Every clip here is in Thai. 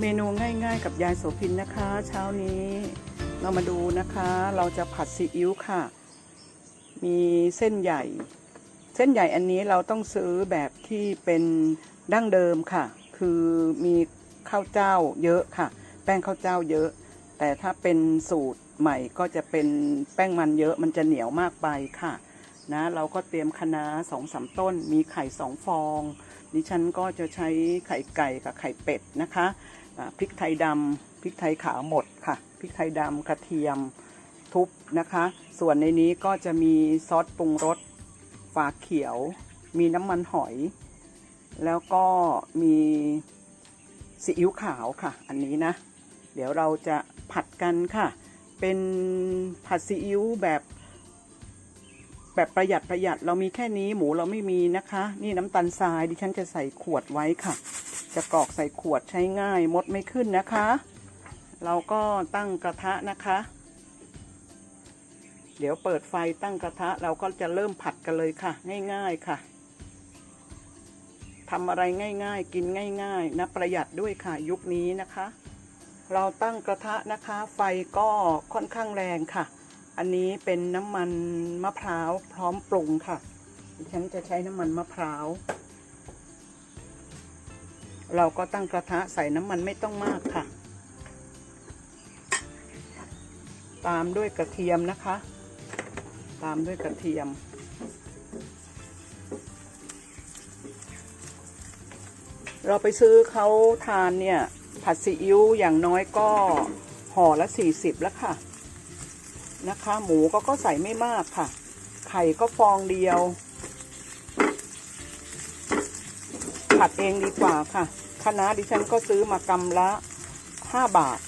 เมนูง่ายๆ กับยายโสพินนะคะ เช้านี้เรามาดูนะคะ เราจะผัดซีอิ๊วค่ะ มีเส้นใหญ่ เส้นใหญ่อันนี้เราต้องซื้อแบบที่เป็นดั้งเดิมค่ะ คือมีข้าวเจ้าเยอะค่ะ แป้งข้าวเจ้าเยอะ แต่ถ้าเป็นสูตรใหม่ก็จะเป็นแป้งมันเยอะมันจะเหนียวมากไปค่ะนะเราก็เตรียมคะน้าสองสามต้น มีไข่สองฟอง ดิฉันก็จะใช้ไข่ไก่กับไข่เป็ดนะคะ พริกไทยดำพริกไทยขาวหมดค่ะพริกไทยดำกระเทียมทุบนะคะ ส่วนในนี้ก็จะมีซอสปรุงรสฝาเขียว มีน้ำมันหอย แล้วก็มีซีอิ๊วขาวค่ะ อันนี้นะ เดี๋ยวเราจะผัดกันค่ะ เป็นผัดซีอิ๊วแบบแบบประหยัดประหยัดเรามีแค่นี้หมูเราไม่มีนะคะ นี่น้ำตาลทรายดิฉันจะใส่ขวดไว้ค่ะ จะกรอกใส่ขวดใช้ง่ายมดไม่ขึ้นนะคะ เราก็ตั้งกระทะนะคะ เดี๋ยวเปิดไฟตั้งกระทะเราก็จะเริ่มผัดกันเลยค่ะ ง่ายๆค่ะทำอะไรง่ายๆ กินง่ายๆนะประหยัดด้วยค่ะยุคนี้นะคะ เราตั้งกระทะนะคะ ไฟก็ค่อนข้างแรงค่ะ อันนี้เป็นน้ำมันมะพร้าวพร้อมปรุงค่ะ ดิฉันจะใช้น้ำมันมะพร้าว เราก็ตั้งกระทะใส่น้ำมันไม่ต้องมากค่ะ ตามด้วยกระเทียมนะคะ ตามด้วยกระเทียม เราไปซื้อเขาทานเนี่ย ผัดซีอิ๊วอย่างน้อยก็ห่อละสี่สิบแล้วค่ะ นะคะ หมูก็ก็ใส่ไม่มากค่ะ ไข่ก็ฟองเดียว ผัดเองดีกว่าค่ะคะน้าดิฉันก็ซื้อมากำละห้าบาท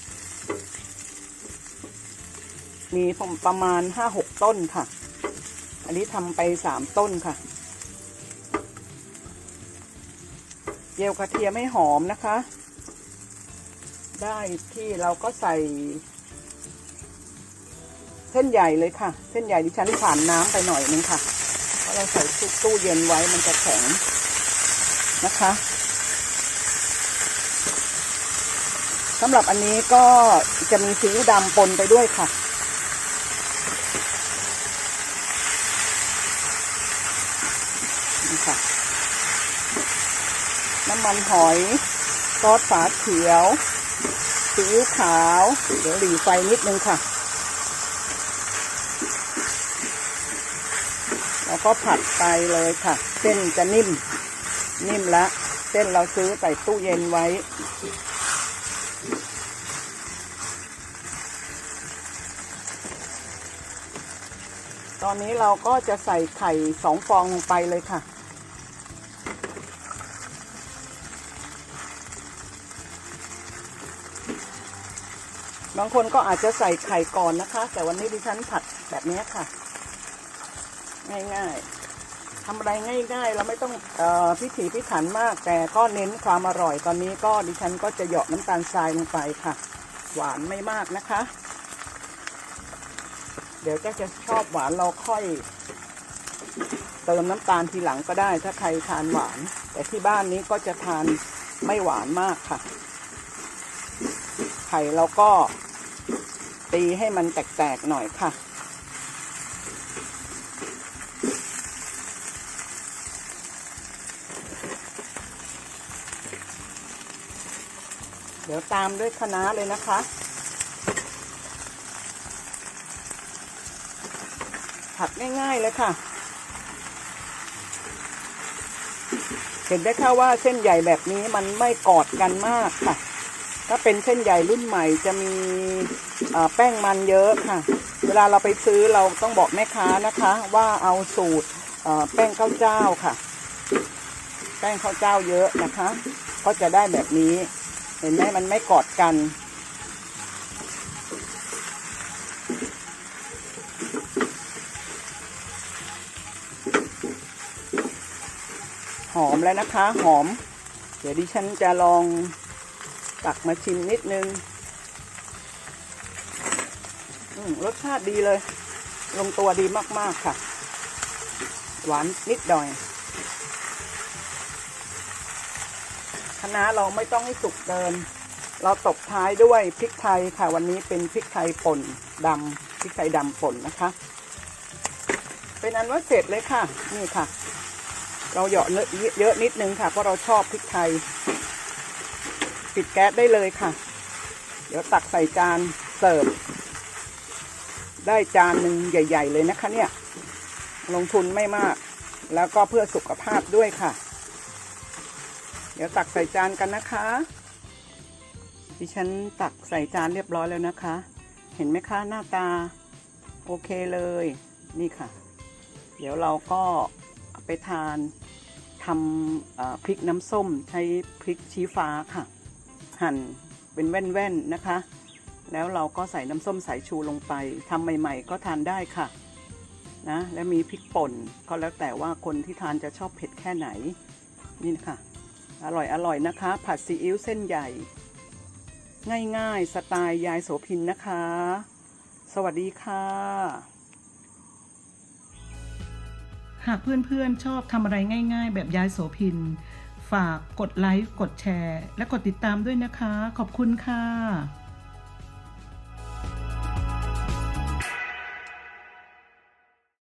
มีประมาณห้าหกต้นค่ะ อันนี้ทำไปสามต้นค่ะเจียวกระเทียมให้หอมนะคะ ได้ที่เราก็ใส่ เส้นใหญ่เลยค่ะ เส้นใหญ่ดิฉันผ่านน้ำไปหน่อยนึงค่ะ เพราะเราใส่ตู้เย็นไว้มันจะแข็ง นะคะสำหรับอันนี้ก็จะมีซีอิ๊วดำปนไปด้วยค่ะ นี่ค่ะ น้ำมันหอยซอสฝาเขียวซีอิ๊วขาว เดี๋ยวหลีไฟนิดนึงค่ะ แล้วก็ผัดไปเลยค่ะ เส้นจะนิ่ม นิ่มละ เส้นเราซื้อใส่ตู้เย็นไว้ ตอนนี้เราก็จะใส่ไข่สองฟองลงไปเลยค่ะบางคนก็อาจจะใส่ไข่ก่อนนะคะ แต่วันนี้ดิฉันผัดแบบนี้ค่ะ ง่ายๆ ทำอะไรง่ายๆ เราไม่ต้องอพิถีพิถันมาก แต่ก็เน้นความอร่อยตอนนี้ก็ดิฉันก็จะเหยาะน้ำตาลทรายลงไปค่ะ หวานไม่มากนะคะ เดี๋ยวจะจะชอบหวานเราค่อย เติมน้ำตาลทีหลังก็ได้ ถ้าใครทานหวาน แต่ที่บ้านนี้ก็จะทานไม่หวานมากค่ะ ไข่เราก็ตีให้มันแตกๆหน่อยค่ะ ดี๋ยวตามด้วยคะน้าเลยนะคะ ผัดง่ายๆเลยค่ะ เห็นได้ค่ะว่าเส้นใหญ่แบบนี้มันไม่กอดกันมากค่ะ ถ้าเป็นเส้นใหญ่รุ่นใหม่จะมีแป้งมันเยอะค่ะ เวลาเราไปซื้อเราต้องบอกแม่ค้านะคะ ว่าเอาสูตรแป้งข้าวเจ้าค่ะ แป้งข้าวเจ้าเยอะนะคะ ก็จะได้แบบนี้ เห็นไหมมันไม่กอดกัน หอมแล้วนะคะ หอม เดี๋ยวดิฉันจะลองตักมาชิมนิดนึงรสชาติดีเลย ลงตัวดีมาก ๆ ค่ะ หวานนิดหน่อย คะน้าเราไม่ต้องให้สุกเกิน เราตบท้ายด้วยพริกไทยค่ะวันนี้เป็นพริกไทยป่นดำพริกไทยดำป่นนะคะ เป็นอันว่าเสร็จเลยค่ะ นี่ค่ะ เราเหยาะเนอะเยอะนิดนึงค่ะเพราะเราชอบพริกไทย ปิดแก๊สได้เลยค่ะ เดี๋ยวตักใส่จานเสิร์ฟได้จานหนึ่งใหญ่ ๆ เลยนะคะเนี่ย ลงทุนไม่มาก แล้วก็เพื่อสุขภาพด้วยค่ะ ดี๋ยวตักใส่จานกันนะคะ ดิฉันตักใส่จานเรียบร้อยแล้วนะคะ เห็นไหมคะหน้าตาโอเคเลยนี่ค่ะ เดี๋ยวเราก็ไปทานทำพริกน้ำส้มใช้พริกชี้ฟ้าค่ะ หั่นเป็นแว่นๆนะคะ แล้วเราก็ใส่น้ำส้มสายชูลงไปทำใหม่ ๆ ก็ทานได้ค่ะนะและมีพริกป่นก็แล้วแต่ว่าคนที่ทานจะชอบเผ็ดแค่ไหนนี่นะคะ อร่อยอร่อยนะคะ ผัดซีอิ๊วเส้นใหญ่ ง่ายๆ สไตล์ยายโสพินนะคะ สวัสดีค่ะ หากเพื่อนๆชอบทำอะไรง่ายๆ แบบยายโสพิน ฝากกดไลค์ กดแชร์ และกดติดตามด้วยนะคะ ขอบคุณค่ะ